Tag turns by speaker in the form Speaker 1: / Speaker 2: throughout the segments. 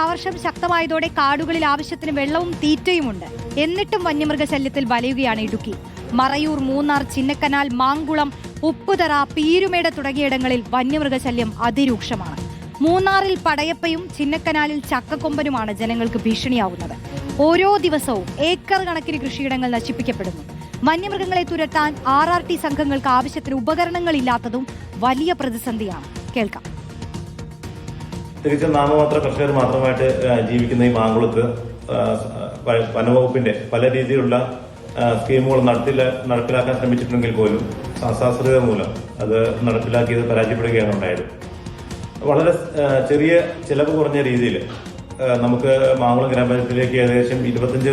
Speaker 1: തുലാവർഷം ശക്തമായതോടെ കാടുകളിൽ ആവശ്യത്തിന് വെള്ളവും തീറ്റയുമുണ്ട്. എന്നിട്ടും വന്യമൃഗശല്യത്തിൽ വലയുകയാണ് ഇടുക്കി. മറയൂർ മൂന്നാർ ചിന്നക്കനാൽ മാങ്കുളം ഉപ്പുതറ പീരുമേട തുടങ്ങിയിടങ്ങളിൽ വന്യമൃഗശല്യം അതിരൂക്ഷമാണ്. മൂന്നാറിൽ പടയപ്പയും ചിന്നക്കനാലിൽ ചക്കക്കൊമ്പനുമാണ് ജനങ്ങൾക്ക് ഭീഷണിയാവുന്നത്. ഓരോ ദിവസവും ഏക്കർ കണക്കിന് കൃഷിയിടങ്ങൾ നശിപ്പിക്കപ്പെടുന്നു. വന്യമൃഗങ്ങളെ തുരത്താൻ ആർ ആർ ടി സംഘങ്ങൾക്ക് ആവശ്യത്തിന് ഉപകരണങ്ങളില്ലാത്തതും വലിയ പ്രതിസന്ധിയാണ്. കേൾക്കാം.
Speaker 2: തിരിച്ചും നാമമാത്ര കർഷകർ മാത്രമായിട്ട് ജീവിക്കുന്ന ഈ മാങ്കുളത്ത് വനവകുപ്പിന്റെ പല രീതിയിലുള്ള സ്കീമുകൾ നടത്തില്ല നടപ്പിലാക്കാൻ ശ്രമിച്ചിട്ടുണ്ടെങ്കിൽ പോലും അശാസ്ത്രീയത മൂലം അത് നടപ്പിലാക്കിയത് പരാജയപ്പെടുകയാണ് ഉണ്ടായത്. വളരെ ചെറിയ ചിലവ് കുറഞ്ഞ രീതിയിൽ നമുക്ക് മാങ്കുളം ഗ്രാമപഞ്ചായത്തിലേക്ക് ഏകദേശം ഇരുപത്തഞ്ച്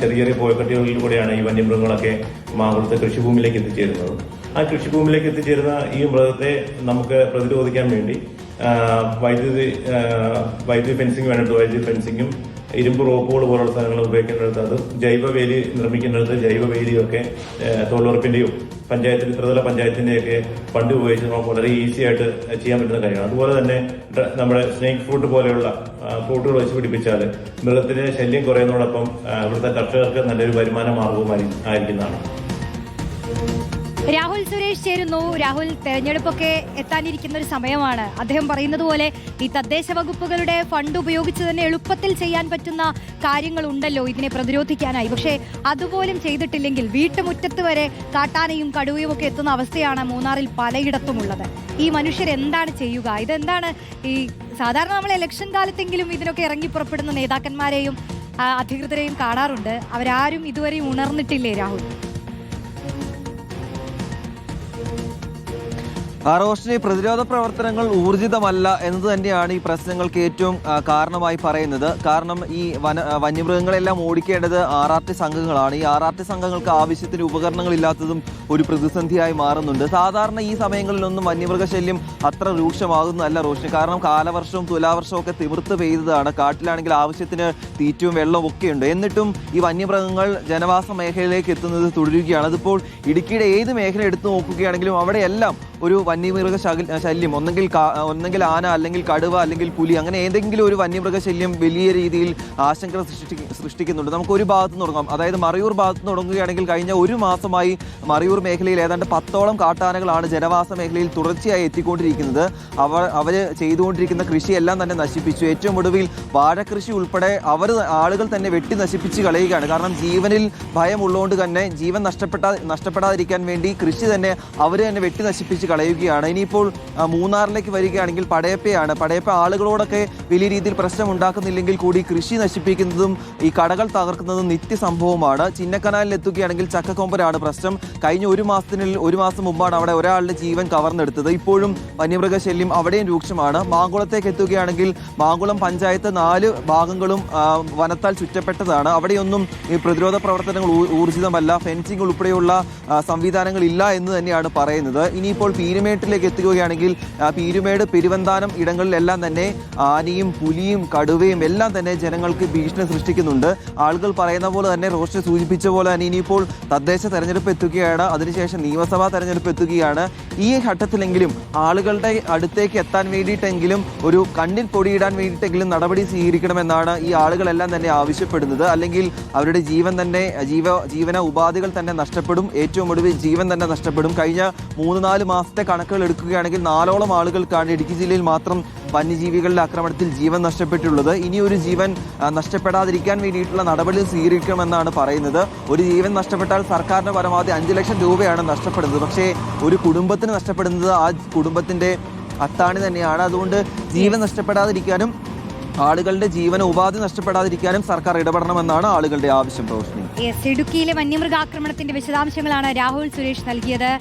Speaker 2: ചെറിയ ചെറിയ പോയക്കട്ടികളിലൂടെയാണ് ഈ വന്യമൃഗങ്ങളൊക്കെ മാങ്കുളത്തെ കൃഷിഭൂമിയിലേക്ക് എത്തിച്ചേരുന്നത്. ആ കൃഷിഭൂമിയിലേക്ക് എത്തിച്ചേരുന്ന ഈ മൃഗത്തെ നമുക്ക് പ്രതിരോധിക്കാൻ വേണ്ടി വൈദ്യുതി വൈദ്യുതി ഫെൻസിങ് വേണ്ടത് വൈദ്യുതി ഫെൻസിങ്ങും ഇരുമ്പ് റോപ്പുകൾ പോലുള്ള സാധനങ്ങൾ ഉപയോഗിക്കുന്നിടത്ത് അത് ജൈവ വേലി നിർമ്മിക്കുന്നിടത്ത് ജൈവ വേലിയൊക്കെ പഞ്ചായത്തിൽ തൊഴിലുറപ്പിന്റെയും പഞ്ചായത്തിന്റെ ത്രിതല പഞ്ചായത്തിന്റെയൊക്കെ ഫണ്ട് ഉപയോഗിച്ച് നമുക്ക് വളരെ ഈസി ആയിട്ട് ചെയ്യാൻ പറ്റുന്ന കാര്യമാണ്. അതുപോലെ തന്നെ നമ്മുടെ സ്നേക്ക് ഫ്രൂട്ട് പോലെയുള്ള ഫ്രൂട്ടുകൾ വെച്ച് പിടിപ്പിച്ചാൽ മൃഗത്തിന്റെ ശല്യം കുറയുന്നതോടൊപ്പം ഇവിടുത്തെ കർഷകർക്ക് നല്ലൊരു വരുമാന മാർഗവുമായി ആയിരിക്കുന്നതാണ്.
Speaker 1: രാഹുൽ സുരേഷ് ചേരുന്നു. രാഹുൽ തെരഞ്ഞെടുപ്പൊക്കെ എത്താനിരിക്കുന്ന ഒരു സമയമാണ്. അദ്ദേഹം പറയുന്നത് പോലെ ഈ തദ്ദേശ വകുപ്പുകളുടെ ഫണ്ട് ഉപയോഗിച്ച് തന്നെ എളുപ്പത്തിൽ ചെയ്യാൻ പറ്റുന്ന കാര്യങ്ങൾ ഉണ്ടല്ലോ ഇതിനെ പ്രതിരോധിക്കാനായി. പക്ഷേ അതുപോലും ചെയ്തിട്ടില്ലെങ്കിൽ വീട്ടുമുറ്റത്ത് വരെ കാട്ടാനയും കടുവയും ഒക്കെ എത്തുന്ന അവസ്ഥയാണ് മൂന്നാറിൽ പലയിടത്തുമുള്ളത്. ഈ മനുഷ്യർ എന്താണ് ചെയ്യുക? ഇതെന്താണ് ഈ സാധാരണ നമ്മൾ ഇലക്ഷൻ കാലത്തെങ്കിലും ഇതിനൊക്കെ ഇറങ്ങി പുറപ്പെടുന്ന നേതാക്കന്മാരെയും അധികൃതരെയും കാണാറുണ്ട്. അവരാരും ഇതുവരെയും ഉണർന്നിട്ടില്ലേ രാഹുൽ?
Speaker 3: റോഷനി പ്രതിരോധ പ്രവർത്തനങ്ങൾ ഊർജിതമല്ല എന്നത് തന്നെയാണ് ഈ പ്രശ്നങ്ങൾക്ക് ഏറ്റവും കാരണമായി പറയുന്നത്. കാരണം ഈ വന വന്യമൃഗങ്ങളെല്ലാം ഓടിക്കേണ്ടത് ആർ ആർ ടി സംഘങ്ങളാണ്. ഈ ആർ ആർ ടി സംഘങ്ങൾക്ക് ആവശ്യത്തിന് ഉപകരണങ്ങൾ ഇല്ലാത്തതും ഒരു പ്രതിസന്ധിയായി മാറുന്നുണ്ട്. സാധാരണ ഈ സമയങ്ങളിലൊന്നും വന്യമൃഗശല്യം അത്ര രൂക്ഷമാകുന്നതല്ല റോഷിനി. കാരണം കാലവർഷവും തുലാവർഷവും ഒക്കെ തിമിർത്ത് പെയ്തതാണ്. കാട്ടിലാണെങ്കിൽ ആവശ്യത്തിന് തീറ്റവും വെള്ളവും ഒക്കെ ഉണ്ട് എന്നിട്ടും ഈ വന്യമൃഗങ്ങൾ ജനവാസ മേഖലയിലേക്ക് എത്തുന്നത് തുടരുകയാണ്. അതിപ്പോൾ ഇടുക്കിയുടെ ഏത് മേഖല എടുത്തു നോക്കുകയാണെങ്കിലും അവിടെയെല്ലാം ഒരു വന്യമൃഗ ശല്യം. ഒന്നെങ്കിൽ ഒന്നെങ്കിൽ ആന അല്ലെങ്കിൽ കടുവ അല്ലെങ്കിൽ പുലി അങ്ങനെ ഏതെങ്കിലും ഒരു വന്യമൃഗ ശല്യം വലിയ രീതിയിൽ ആശങ്ക സൃഷ്ടി സൃഷ്ടിക്കുന്നുണ്ട്. നമുക്ക് ഒരു ഭാഗത്ത് തുടങ്ങാം. അതായത് മറയൂർ ഭാഗത്ത് തുടങ്ങുകയാണെങ്കിൽ കഴിഞ്ഞ ഒരു മാസമായി മറയൂർ മേഖലയിൽ ഏതാണ്ട് പത്തോളം കാട്ടാനകളാണ് ജനവാസ മേഖലയിൽ തുടർച്ചയായി എത്തിക്കൊണ്ടിരിക്കുന്നത്. അവർ അവർ ചെയ്തുകൊണ്ടിരിക്കുന്ന കൃഷിയെല്ലാം തന്നെ നശിപ്പിച്ചു. ഏറ്റവും ഒടുവിൽ വാഴക്കൃഷി ഉൾപ്പെടെ അവർ ആളുകൾ തന്നെ വെട്ടി നശിപ്പിച്ച് കളയുകയാണ്. കാരണം ജീവനിൽ ഭയമുള്ളതുകൊണ്ട് തന്നെ ജീവൻ നഷ്ടപ്പെട്ട നഷ്ടപ്പെടാതിരിക്കാൻ വേണ്ടി കൃഷി തന്നെ അവർ തന്നെ വെട്ടി നശിപ്പിച്ച് കളയുകയാണ് ഇനിയിപ്പോൾ മൂന്നാറിലേക്ക് വരികയാണെങ്കിൽ പടയപ്പയാണ്. പടയപ്പ ആളുകളോടൊക്കെ വലിയ രീതിയിൽ പ്രശ്നം ഉണ്ടാക്കുന്നില്ലെങ്കിൽ കൂടി കൃഷി നശിപ്പിക്കുന്നതും ഈ കടകൾ തകർക്കുന്നതും നിത്യസംഭവമാണ്. ചിന്നക്കനാലിൽ എത്തുകയാണെങ്കിൽ ചക്കക്കൊമ്പരാണ് പ്രശ്നം. കഴിഞ്ഞ ഒരു മാസത്തിനുള്ളിൽ ഒരു മാസം മുമ്പാണ് അവിടെ ഒരാളുടെ ജീവൻ കവർന്നെടുത്തത്. ഇപ്പോഴും വന്യമൃഗശല്യം അവിടെയും രൂക്ഷമാണ്. മാങ്കുളത്തേക്ക് എത്തുകയാണെങ്കിൽ മാങ്കുളം പഞ്ചായത്ത് നാല് ഭാഗങ്ങളും വനത്താൽ ചുറ്റപ്പെട്ടതാണ്. അവിടെയൊന്നും ഈ പ്രതിരോധ പ്രവർത്തനങ്ങൾ ഊർജിതമല്ല. ഫെൻസിംഗ് ഉൾപ്പെടെയുള്ള സംവിധാനങ്ങൾ ഇല്ല എന്ന് തന്നെയാണ് പറയുന്നത്. ഇനിയിപ്പോൾ പീരുമേട്ടിലേക്ക് എത്തുകയാണെങ്കിൽ പീരുമേട് പെരുവന്താനം ഇടങ്ങളിലെല്ലാം തന്നെ ആനയും പുലിയും കടുവയും എല്ലാം തന്നെ ജനങ്ങൾക്ക് ഭീഷണി സൃഷ്ടിക്കുന്നുണ്ട്. ആളുകൾ പറയുന്ന പോലെ തന്നെ റോഷി സൂചിപ്പിച്ച പോലെ തന്നെ ഇനിയിപ്പോൾ തദ്ദേശ തെരഞ്ഞെടുപ്പ് എത്തുകയാണ്. അതിനുശേഷം നിയമസഭാ തെരഞ്ഞെടുപ്പ് എത്തുകയാണ്. ഈ ഘട്ടത്തിലെങ്കിലും ആളുകളുടെ അടുത്തേക്ക് എത്താൻ വേണ്ടിയിട്ടെങ്കിലും ഒരു കണ്ണിൽ പൊടിയിടാൻ വേണ്ടിയിട്ടെങ്കിലും നടപടി സ്വീകരിക്കണമെന്നാണ് ഈ ആളുകളെല്ലാം തന്നെ ആവശ്യപ്പെടുന്നത്. അല്ലെങ്കിൽ അവരുടെ ജീവൻ തന്നെ ജീവ ജീവന ഉപാധികൾ തന്നെ നഷ്ടപ്പെടും. ഏറ്റവും ഒടുവിൽ ജീവൻ തന്നെ നഷ്ടപ്പെടും. കഴിഞ്ഞ മൂന്ന് നാല് മാസത്തെ കണക്കുകൾ എടുക്കുകയാണെങ്കിൽ നാലോളം ആളുകൾക്കാണ് ഇടുക്കി ജില്ലയിൽ മാത്രം വന്യജീവികളുടെ ആക്രമണത്തിൽ ജീവൻ നഷ്ടപ്പെട്ടിട്ടുള്ളത്. ഇനി ഒരു ജീവൻ നഷ്ടപ്പെടാതിരിക്കാൻ വേണ്ടിയിട്ടുള്ള നടപടി സ്വീകരിക്കണമെന്നാണ് പറയുന്നത്. ഒരു ജീവൻ നഷ്ടപ്പെട്ടാൽ സർക്കാരിന് പരമാവധി അഞ്ച് ലക്ഷം രൂപയാണ് നഷ്ടപ്പെടുന്നത്. പക്ഷേ ഒരു കുടുംബത്തിന് നഷ്ടപ്പെടുന്നത് ആ കുടുംബത്തിന്റെ അത്താണി തന്നെയാണ്. അതുകൊണ്ട് ജീവൻ നഷ്ടപ്പെടാതിരിക്കാനും ആളുകളുടെ ജീവന ഉപാധി നഷ്ടപ്പെടാതിരിക്കാനും സർക്കാർ ഇടപെടണമെന്നാണ് ആളുകളുടെ ആവശ്യം റോഷ്നി
Speaker 1: ഇടുക്കിയിലെ വന്യമൃഗാക്രമണത്തിന്റെ വിശദാംശങ്ങളാണ് രാഹുൽ സുരേഷ് നൽകിയത്.